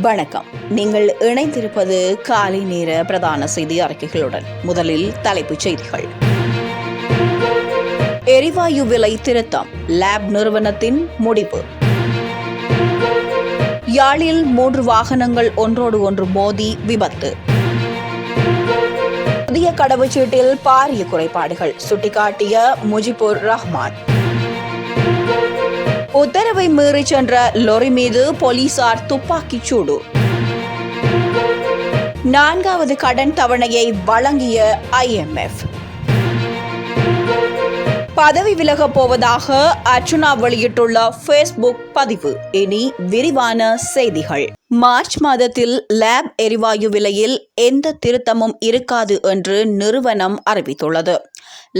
வணக்கம். நீங்கள் இணைந்திருப்பது காலை நேர பிரதான செய்தி அறிக்கைகளுடன் முதலில் தலைப்புச் செய்திகள். எரிவாயு விலை திருத்தம் லேப் நிறுவனத்தின் முடிவு. யாழில் மூன்று வாகனங்கள் ஒன்றோடு ஒன்று மோதி விபத்து. புதிய கடவுச்சீட்டில் பாரிய குறைபாடுகள் சுட்டிக்காட்டிய முஜிபுர் ரஹ்மான். உத்தரவை மீறி சென்ற லொரி மீது போலீசார் துப்பாக்கிச் சூடு. நான்காவது கடன் தவணையை வழங்கிய ஐஎம்எஃப் பதவி விலகப் போவதாக அர்ச்சுனா வெளியிட்டுள்ள ஃபேஸ்புக் பதிவு. இனி விரிவான செய்திகள். மார்ச் மாதத்தில் லேப் எரிவாயு விலையில் எந்த திருத்தமும் இருக்காது என்று நிறுவனம் அறிவித்துள்ளது.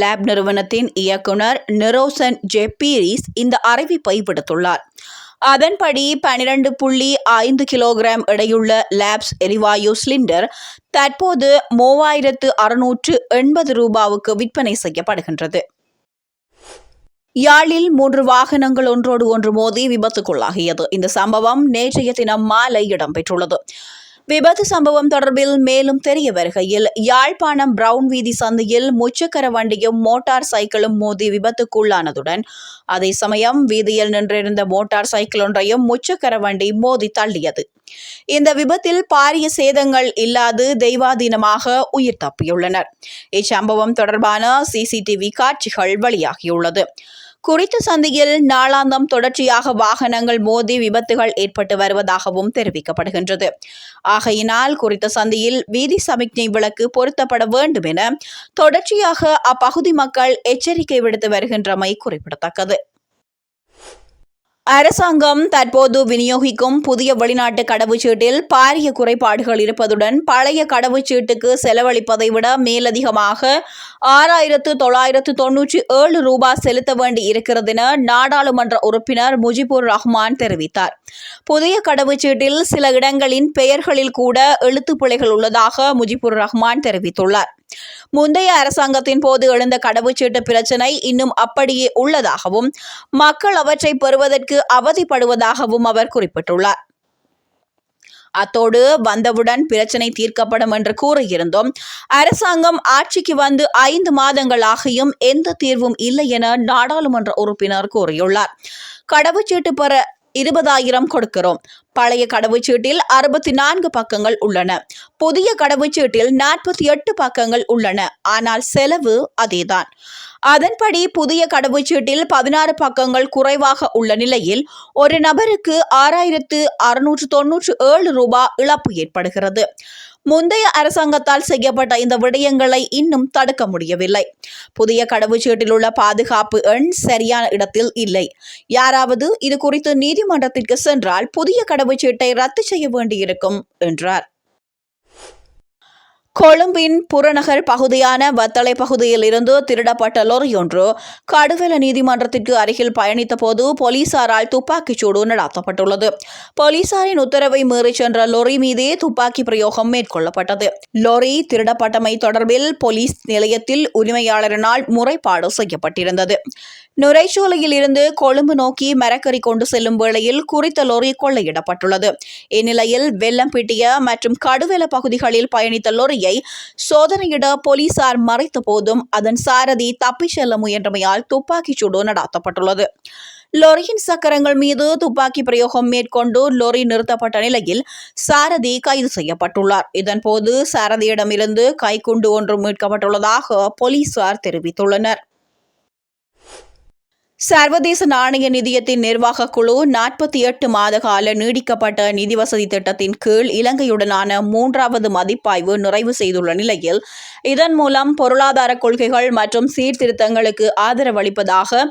லேப் நிறுவனத்தின் இயக்குனர் நிரோசன் ஜெப்பீரிஸ் இந்த அறிவிப்பை விடுத்துள்ளார். அதன்படி பனிரெண்டு புள்ளி ஐந்து கிலோகிராம் எடையுள்ள லேப்ஸ் எரிவாயு சிலிண்டர் தற்போது மூவாயிரத்து அறுநூற்று எண்பது ரூபாவுக்கு விற்பனை செய்யப்படுகின்றது. யாழில் மூன்று வாகனங்கள் ஒன்றோடு ஒன்று மோதி விபத்துக்குள்ளாகியது. இந்த சம்பவம் நேற்றைய தினம் மாலை இடம்பெற்றுள்ளது. விபத்து சம்பவம் தொடர்பில் மேலும் தெரிய வருகையில் யாழ்ப்பாணம் பிரவுன் வீதி சந்தையில் முச்சக்கர வண்டியும் மோட்டார் சைக்கிளும் மோதி விபத்துக்குள்ளானதுடன் அதே சமயம் வீதியில் நின்றிருந்த மோட்டார் சைக்கிள் ஒன்றையும் முச்சக்கர வண்டி மோதி தள்ளியது. இந்த விபத்தில் பாரிய சேதங்கள் இல்லாது தெய்வாதீனமாக உயிர் தப்பியுள்ளனர். இச்சம்பவம் தொடர்பான சிசிடிவி காட்சிகள் வெளியாகியுள்ளது. குறித்த சந்தையில் நாளாந்தம் தொடர்ச்சியாக வாகனங்கள் மோதி விபத்துகள் ஏற்பட்டு வருவதாகவும் தெரிவிக்கப்படுகின்றது. ஆகையினால் குறித்த சந்தையில் வீதி சமிக்ஞை விளக்கு பொருத்தப்பட வேண்டும் என தொடர்ச்சியாக அப்பகுதி மக்கள் எச்சரிக்கை விடுத்து வருகின்றமை குறிப்பிடத்தக்கது. அரசாங்கம் தற்போது விநியோகிக்கும் புதிய வெளிநாட்டு கடவுச்சீட்டில் பாரிய குறைபாடுகள் இருப்பதுடன் பழைய கடவுச்சீட்டுக்கு செலவழிப்பதை விட மேலதிகமாக ஆறாயிரத்து தொள்ளாயிரத்து தொன்னூற்றி ஏழு ரூபாய் செலுத்த வேண்டி இருக்கிறது என நாடாளுமன்ற உறுப்பினர் முஜிபுர் ரஹ்மான் தெரிவித்தார். புதிய கடவுச்சீட்டில் சில இடங்களின் பெயர்களில் கூட எழுத்துப்பிழைகள் உள்ளதாக முஜிபுர் ரஹ்மான் தெரிவித்துள்ளார். முந்தைய அரசாங்கத்தின் போது எழுந்த கடவுச்சீட்டு பிரச்சினை இன்னும் அப்படியே உள்ளதாகவும் மக்கள் அவற்றை பெறுவதற்கு அவதிப்படுவதாகவும் அவர் குறிப்பிட்டுள்ளார். அத்தோடு வந்தவுடன் பிரச்சனை தீர்க்கப்படும் என்று கூறியிருந்தோம். அரசாங்கம் ஆட்சிக்கு வந்து ஐந்து மாதங்களாகியும் எந்த தீர்வும் இல்லை என நாடாளுமன்ற உறுப்பினர் கூறியுள்ளார். கடவுச்சீட்டு பெற இருபதாயிரம் கொடுக்கிறோம். பழைய கடவுச்சீட்டில் அறுபத்தி நான்கு பக்கங்கள் உள்ளன. புதிய கடவுச்சீட்டில் நாற்பத்தி எட்டு பக்கங்கள் உள்ளன. ஆனால் செலவு அதேதான். அதன்படி புதிய கடவுச்சீட்டில் பதினாறு பக்கங்கள் குறைவாக உள்ள நிலையில் ஒரு நபருக்கு ஆறாயிரத்து அறுநூற்று தொன்னூற்று ஏழு ரூபாய் இழப்பு ஏற்படுகிறது. முந்தைய அரசாங்கத்தால் செய்யப்பட்ட இந்த விடயங்களை இன்னும் தடுக்க முடியவில்லை. புதிய கடவுச்சீட்டில் உள்ள பாதுகாப்பு எண் சரியான இடத்தில் இல்லை. யாராவது இது குறித்து நீதிமன்றத்திற்கு சென்றால் புதிய கடவுச்சீட்டை ரத்து செய்ய வேண்டியிருக்கும் என்றார். கொழும்பின் புறநகர் பகுதியான வத்தளை பகுதியில் இருந்து திருடப்பட்ட லொரி ஒன்று கடுவெல நீதிமன்றத்திற்கு அருகில் பயணித்த போது போலீசாரால் துப்பாக்கிச் சூடு நடத்தப்பட்டுள்ளது. போலீசாரின் உத்தரவை மீறி சென்ற லொரி மீதே துப்பாக்கி பிரயோகம் மேற்கொள்ளப்பட்டது. லொரி திருடப்பட்டமை தொடர்பில் போலீஸ் நிலையத்தில் உரிமையாளரினால் முறைப்பாடு செய்யப்பட்டிருந்தது. நுரைச்சோலையில் இருந்து கொழும்பு நோக்கி மரக்கறி கொண்டு செல்லும் வேளையில் குறித்த லொரி கொள்ளையிடப்பட்டுள்ளது. இந்நிலையில் வெள்ளம்பிட்டிய மற்றும் கடுவெல பகுதிகளில் பயணித்த லொரியை சோதனையிட போலீசார் மறைத்த போதும் அதன் சாரதி தப்பிச் செல்ல முயன்றமையால் துப்பாக்கிச் சூடு நடத்தப்பட்டுள்ளது. லொரியின் சக்கரங்கள் மீது துப்பாக்கி பிரயோகம் மேற்கொண்டு லொரி நிறுத்தப்பட்ட நிலையில் சாரதி கைது செய்யப்பட்டுள்ளார். இதன்போது சாரதியிடமிருந்து கைக்குண்டு ஒன்று மீட்கப்பட்டுள்ளதாக போலீசார் தெரிவித்துள்ளனர். சர்வதேச நாணய நிதியத்தின் நிர்வாக குழு நாற்பத்தி எட்டு மாத கால நீடிக்கப்பட்ட நிதி வசதி திட்டத்தின் கீழ் இலங்கையுடனான மூன்றாவது மதிப்பாய்வு நிறைவு செய்துள்ள நிலையில் இதன் மூலம் பொருளாதார கொள்கைகள் மற்றும் சீர்திருத்தங்களுக்கு ஆதரவளிப்பதாக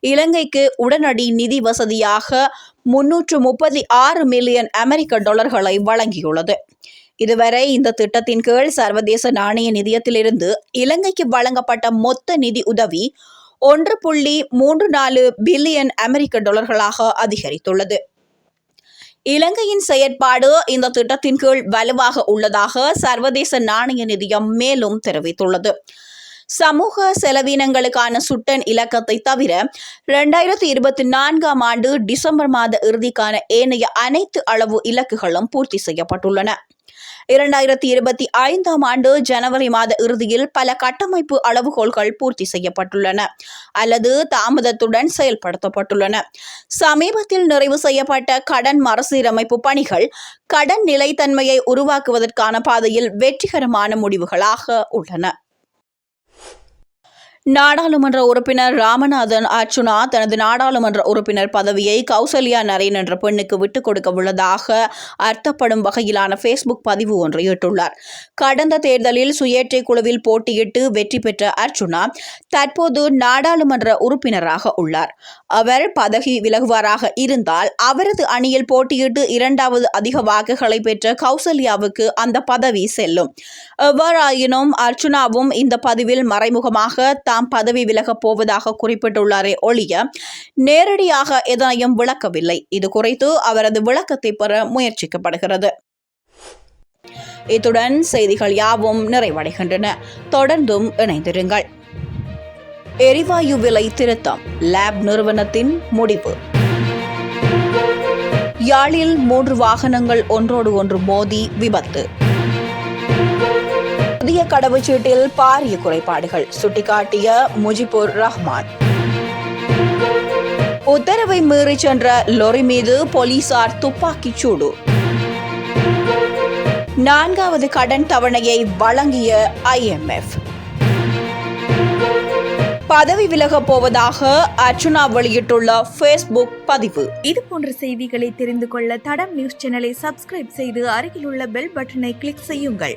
இலங்கைக்கு உடனடி நிதி வசதியாக முன்னூற்று முப்பத்தி ஆறு மில்லியன் அமெரிக்க டாலர்களை வழங்கியுள்ளது. இதுவரை இந்த திட்டத்தின் கீழ் சர்வதேச நாணய நிதியத்திலிருந்து இலங்கைக்கு வழங்கப்பட்ட மொத்த நிதி உதவி ஒன்று புள்ளி மூன்று நாலு பில்லியன் அமெரிக்க டாலர்களாக அதிகரித்துள்ளது. இலங்கையின் செயற்பாடு இந்த திட்டத்தின் கீழ் வலுவாக உள்ளதாக சர்வதேச நாணய நிதியம் மேலும் தெரிவித்துள்ளது. சமூக செலவினங்களுக்கான சுட்டன் இலக்கத்தை தவிர இரண்டாயிரத்தி இருபத்தி நான்காம் ஆண்டு டிசம்பர் மாத இறுதிக்கான ஏனைய அனைத்து அளவு இலக்குகளும் பூர்த்தி செய்யப்பட்டுள்ளன. இரண்டாயிரத்தி இருபத்தி ஐந்தாம் ஆண்டு ஜனவரி மாத இறுதியில் பல கட்டமைப்பு அளவுகோல்கள் பூர்த்தி செய்யப்பட்டுள்ளன அல்லது தாமதத்துடன் செயல்படுத்தப்பட்டுள்ளன. சமீபத்தில் நிறைவு செய்யப்பட்ட கடன் மறுசீரமைப்பு பணிகள் கடன் நிலைத்தன்மையை உருவாக்குவதற்கான பாதையில் வெற்றிகரமான முடிவுகளாக உள்ளன. நாடாளுமன்ற உறுப்பினர் ராமநாதன் அர்ச்சுனா தனது நாடாளுமன்ற உறுப்பினர் பதவியை கௌசல்யா நரேன் என்ற பெண்ணுக்கு விட்டுக் கொடுக்க உள்ளதாக அர்த்தப்படும் வகையிலான ஃபேஸ்புக் பதிவு ஒன்றை இட்டுள்ளார். கடந்த தேர்தலில் சுயேட்சை குழுவில் போட்டியிட்டு வெற்றி பெற்ற அர்ச்சுனா தற்போது நாடாளுமன்ற உறுப்பினராக உள்ளார். அவர் பதவி விலகுவாராக இருந்தால் அவரது அணியில் போட்டியிட்டு இரண்டாவது அதிக வாக்குகளை பெற்ற கௌசல்யாவுக்கு அந்த பதவி செல்லும். எவ்வாறாயினும் அர்ச்சுனாவும் இந்த பதிவில் மறைமுகமாக தாம் பதவி விலகப் போவதாக குறிப்பிட்டுள்ளாரே ஒழிய நேரடியாக எதனையும் விளக்கவில்லை. இது குறித்து அவரது விளக்கத்தை பெற முயற்சிக்கப்படுகிறது. இத்துடன் செய்திகள் யாவும் நிறைவடைகின்றன. தொடர்ந்தும் இணைந்திருங்கள். எரிவாயு விலை திருத்தம் லேப் நிறுவனத்தின் முடிவு. யாழில் மூன்று வாகனங்கள் ஒன்றோடு ஒன்று மோதி விபத்து. புதிய கடவுச்சீட்டில் பாரிய குறைபாடுகள் சுட்டிக்காட்டிய முஜிபுர் ரஹ்மான். உத்தரவை மீறி சென்ற லொரி மீது போலீசார் துப்பாக்கிச் சூடு. நான்காவது கடன் தவணையை வழங்கிய ஐஎம்எஃப் பதவி விலகப் போவதாக அர்ச்சுனா வெளியிட்டுள்ள ஃபேஸ்புக் பதிவு. இது போன்ற செய்திகளை தெரிந்து கொள்ள தடம் நியூஸ் சேனலை சப்ஸ்கிரைப் செய்து அருகிலுள்ள பெல் பட்டனை கிளிக் செய்யுங்கள்.